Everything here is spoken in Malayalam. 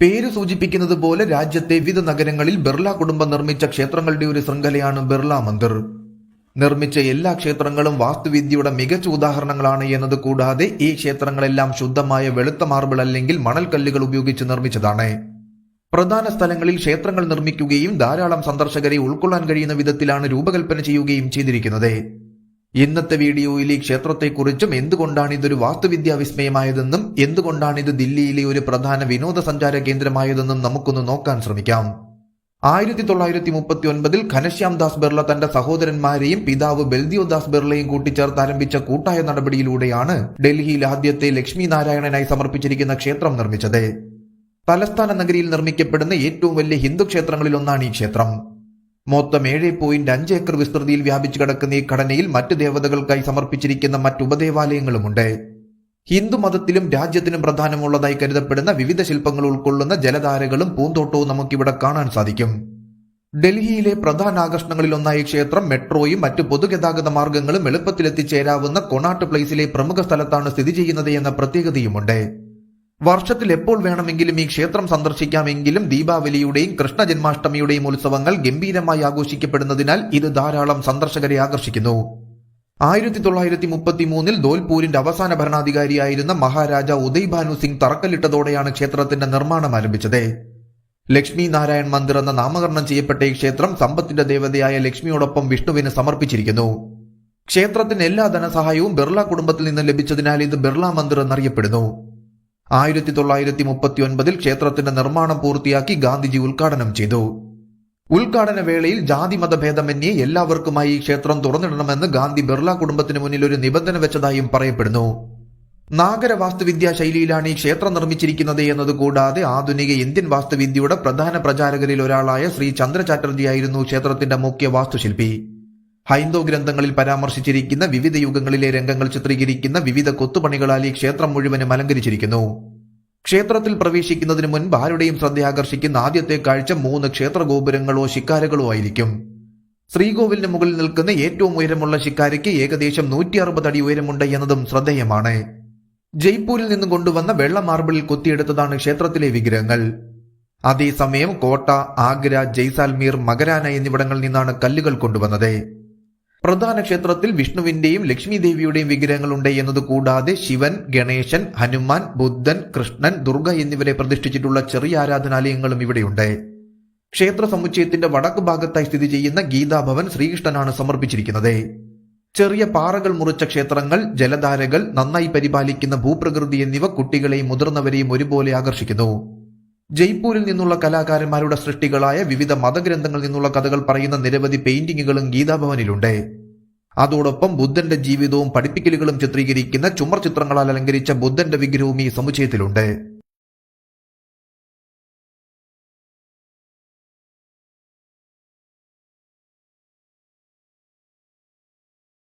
പേര് സൂചിപ്പിക്കുന്നത് പോലെ രാജ്യത്തെ വിവിധ നഗരങ്ങളിൽ ബിർള കുടുംബം നിർമ്മിച്ച ക്ഷേത്രങ്ങളുടെ ഒരു ശൃംഖലയാണ് ബിർള മന്ദിർ. നിർമ്മിച്ച എല്ലാ ക്ഷേത്രങ്ങളും വാസ്തുവിദ്യയുടെ മികച്ച ഉദാഹരണങ്ങളാണ് എന്നത് കൂടാതെ ഈ ക്ഷേത്രങ്ങളെല്ലാം ശുദ്ധമായ വെളുത്ത മാർബിൾ അല്ലെങ്കിൽ മണൽക്കല്ലുകൾ ഉപയോഗിച്ച് നിർമ്മിച്ചതാണ്. പ്രധാന സ്ഥലങ്ങളിൽ ക്ഷേത്രങ്ങൾ നിർമ്മിക്കുകയും ധാരാളം സന്ദർശകരെ ഉൾക്കൊള്ളാൻ കഴിയുന്ന വിധത്തിലാണ് രൂപകൽപ്പന ചെയ്യുകയും ചെയ്തിരിക്കുന്നത്. ഇന്നത്തെ വീഡിയോയിൽ ഈ ക്ഷേത്രത്തെക്കുറിച്ചും എന്തുകൊണ്ടാണ് ഇതൊരു വാസ്തുവിദ്യാ വിസ്മയമായതെന്നും എന്തുകൊണ്ടാണ് ഇത് ദില്ലിയിലെ ഒരു പ്രധാന വിനോദസഞ്ചാര കേന്ദ്രമായതെന്നും നമുക്കൊന്ന് നോക്കാൻ ശ്രമിക്കാം. ആയിരത്തി തൊള്ളായിരത്തി മുപ്പത്തി ഒൻപതിൽ ഘനശ്യാം ദാസ് ബിർള തന്റെ സഹോദരന്മാരെയും പിതാവ് ബൽദിയോ ദാസ് ബിർളയും കൂട്ടിച്ചേർത്ത് ആരംഭിച്ച കൂട്ടായ നടപടിയിലൂടെയാണ് ഡൽഹിയിൽ ആദ്യത്തെ ലക്ഷ്മി നാരായണനായി സമർപ്പിച്ചിരിക്കുന്ന ക്ഷേത്രം നിർമ്മിച്ചത്. തലസ്ഥാന നഗരിയിൽ നിർമ്മിക്കപ്പെടുന്ന ഏറ്റവും വലിയ ഹിന്ദു ക്ഷേത്രങ്ങളിലൊന്നാണ് ഈ ക്ഷേത്രം. മൊത്തം ഏഴ് പോയിന്റ് അഞ്ച് ഏക്കർ വിസ്തൃതിയിൽ വ്യാപിച്ചു കിടക്കുന്ന ഈ ഘടനയിൽ മറ്റ് ദേവതകൾക്കായി സമർപ്പിച്ചിരിക്കുന്ന മറ്റ് ഉപദേവാലയങ്ങളുമുണ്ട് ഹിന്ദു മതത്തിലും രാജ്യത്തിനും പ്രധാനമുള്ളതായി കരുതപ്പെടുന്ന വിവിധ ശില്പങ്ങൾ ഉൾക്കൊള്ളുന്ന ജലധാരകളും പൂന്തോട്ടവും നമുക്കിവിടെ കാണാൻ സാധിക്കും. ഡൽഹിയിലെ പ്രധാന ആകർഷണങ്ങളിൽ ഒന്നായ ക്ഷേത്രം മെട്രോയും മറ്റ് പൊതുഗതാഗത മാർഗങ്ങളും എളുപ്പത്തിലെത്തിച്ചേരാവുന്ന കൊണാട്ട് പ്ലേസിലെ പ്രമുഖ സ്ഥലത്താണ് സ്ഥിതി ചെയ്യുന്നത് എന്ന പ്രത്യേകതയുമുണ്ട്. വർഷത്തിൽ എപ്പോൾ വേണമെങ്കിലും ഈ ക്ഷേത്രം സന്ദർശിക്കാമെങ്കിലും ദീപാവലിയുടെയും കൃഷ്ണ ജന്മാഷ്ടമിയുടെയും ഉത്സവങ്ങൾ ഗംഭീരമായി ആഘോഷിക്കപ്പെടുന്നതിനാൽ ഇത് ധാരാളം സന്ദർശകരെ ആകർഷിക്കുന്നു. ആയിരത്തി തൊള്ളായിരത്തി മുപ്പത്തി മൂന്നിൽ ധോൽപൂരിന്റെ അവസാന ഭരണാധികാരിയായിരുന്ന മഹാരാജ ഉദയ് ഭാനു സിംഗ് തറക്കല്ലിട്ടതോടെയാണ് ക്ഷേത്രത്തിന്റെ നിർമ്മാണം ആരംഭിച്ചത്. ലക്ഷ്മി നാരായൺ മന്ദിർ എന്ന നാമകരണം ചെയ്യപ്പെട്ട ഈ ക്ഷേത്രം സമ്പത്തിന്റെ ദേവതയായ ലക്ഷ്മിയോടൊപ്പം വിഷ്ണുവിന് സമർപ്പിച്ചിരിക്കുന്നു. ക്ഷേത്രത്തിന് എല്ലാ ധനസഹായവും ബിർള കുടുംബത്തിൽ നിന്ന് ലഭിച്ചതിനാൽ ഇത് ബിർള മന്ദിർ എന്നറിയപ്പെടുന്നു. ആയിരത്തി തൊള്ളായിരത്തി മുപ്പത്തി ഒൻപതിൽ ക്ഷേത്രത്തിന്റെ നിർമ്മാണം പൂർത്തിയാക്കി ഗാന്ധിജി ഉദ്ഘാടനം ചെയ്തു. ഉദ്ഘാടന വേളയിൽ ജാതി മതഭേദമന്യേ എല്ലാവർക്കുമായി ഈ ക്ഷേത്രം തുറന്നിടണമെന്ന് ഗാന്ധി ബിർള കുടുംബത്തിന് മുന്നിൽ ഒരു നിബന്ധന വെച്ചതായും പറയപ്പെടുന്നു. നാഗര വാസ്തുവിദ്യാ ശൈലിയിലാണ് ഈ ക്ഷേത്രം നിർമ്മിച്ചിരിക്കുന്നത് എന്നതുകൂടാതെ ആധുനിക ഇന്ത്യൻ വാസ്തുവിദ്യയുടെ പ്രധാന പ്രചാരകരിൽ ഒരാളായ ശ്രീ ചന്ദ്ര ചാറ്റർജി ആയിരുന്നു ക്ഷേത്രത്തിന്റെ മുഖ്യ വാസ്തുശില്പി. ഹൈന്ദവ ഗ്രന്ഥങ്ങളിൽ പരാമർശിച്ചിരിക്കുന്ന വിവിധ യുഗങ്ങളിലെ രംഗങ്ങൾ ചിത്രീകരിക്കുന്ന വിവിധ കൊത്തുപണികളാൽ ഈ ക്ഷേത്രം മുഴുവനും അലങ്കരിച്ചിരിക്കുന്നു. ക്ഷേത്രത്തിൽ പ്രവേശിക്കുന്നതിന് മുൻപ് ആരുടെയും ശ്രദ്ധയാകർഷിക്കുന്ന ആദ്യത്തെ കാഴ്ച മൂന്ന് ക്ഷേത്ര ഗോപുരങ്ങളോ ശിക്കാരകളോ ആയിരിക്കും. ശ്രീകോവിലിന് മുകളിൽ നിൽക്കുന്ന ഏറ്റവും ഉയരമുള്ള ശിക്കാരയ്ക്ക് ഏകദേശം നൂറ്റി അറുപത് അടി ഉയരമുണ്ട് എന്നതും ശ്രദ്ധേയമാണ്. ജയ്പൂരിൽ നിന്ന് കൊണ്ടുവന്ന വെള്ള മാർബിളിൽ കൊത്തിയെടുത്തതാണ് ക്ഷേത്രത്തിലെ വിഗ്രഹങ്ങൾ. അതേസമയം കോട്ട ആഗ്ര ജയ്സാൽമീർ മകരാന എന്നിവിടങ്ങളിൽ നിന്നാണ് കല്ലുകൾ കൊണ്ടുവന്നത്. പ്രധാന ക്ഷേത്രത്തിൽ വിഷ്ണുവിന്റെയും ലക്ഷ്മി ദേവിയുടെയും വിഗ്രഹങ്ങളുണ്ട് എന്നത് കൂടാതെ ശിവൻ ഗണേശൻ ഹനുമാൻ ബുദ്ധൻ കൃഷ്ണൻ ദുർഗ എന്നിവരെ പ്രതിഷ്ഠിച്ചിട്ടുള്ള ചെറിയ ആരാധനാലയങ്ങളും ഇവിടെയുണ്ട്. ക്ഷേത്ര സമുച്ചയത്തിന്റെ വടക്ക് ഭാഗത്തായി സ്ഥിതി ചെയ്യുന്ന ഗീതാഭവൻ ശ്രീകൃഷ്ണനാണ് സമർപ്പിച്ചിരിക്കുന്നത്. ചെറിയ പാറകൾ മുറിച്ച ക്ഷേത്രങ്ങൾ ജലധാരകൾ നന്നായി പരിപാലിക്കുന്ന ഭൂപ്രകൃതി എന്നിവ കുട്ടികളെയും മുതിർന്നവരെയും ഒരുപോലെ ആകർഷിക്കുന്നു. ജയ്പൂരിൽ നിന്നുള്ള കലാകാരന്മാരുടെ സൃഷ്ടികളായ വിവിധ മതഗ്രന്ഥങ്ങളിൽ നിന്നുള്ള കഥകൾ പറയുന്ന നിരവധി പെയിന്റിങ്ങുകളും ഗീതാഭവനിലുണ്ട്. അതോടൊപ്പം ബുദ്ധന്റെ ജീവിതവും പഠിപ്പിക്കലുകളും ചിത്രീകരിക്കുന്ന ചുമർ ചിത്രങ്ങളാൽ അലങ്കരിച്ച ബുദ്ധന്റെ വിഗ്രഹവും ഈ സമുച്ചയത്തിലുണ്ട്.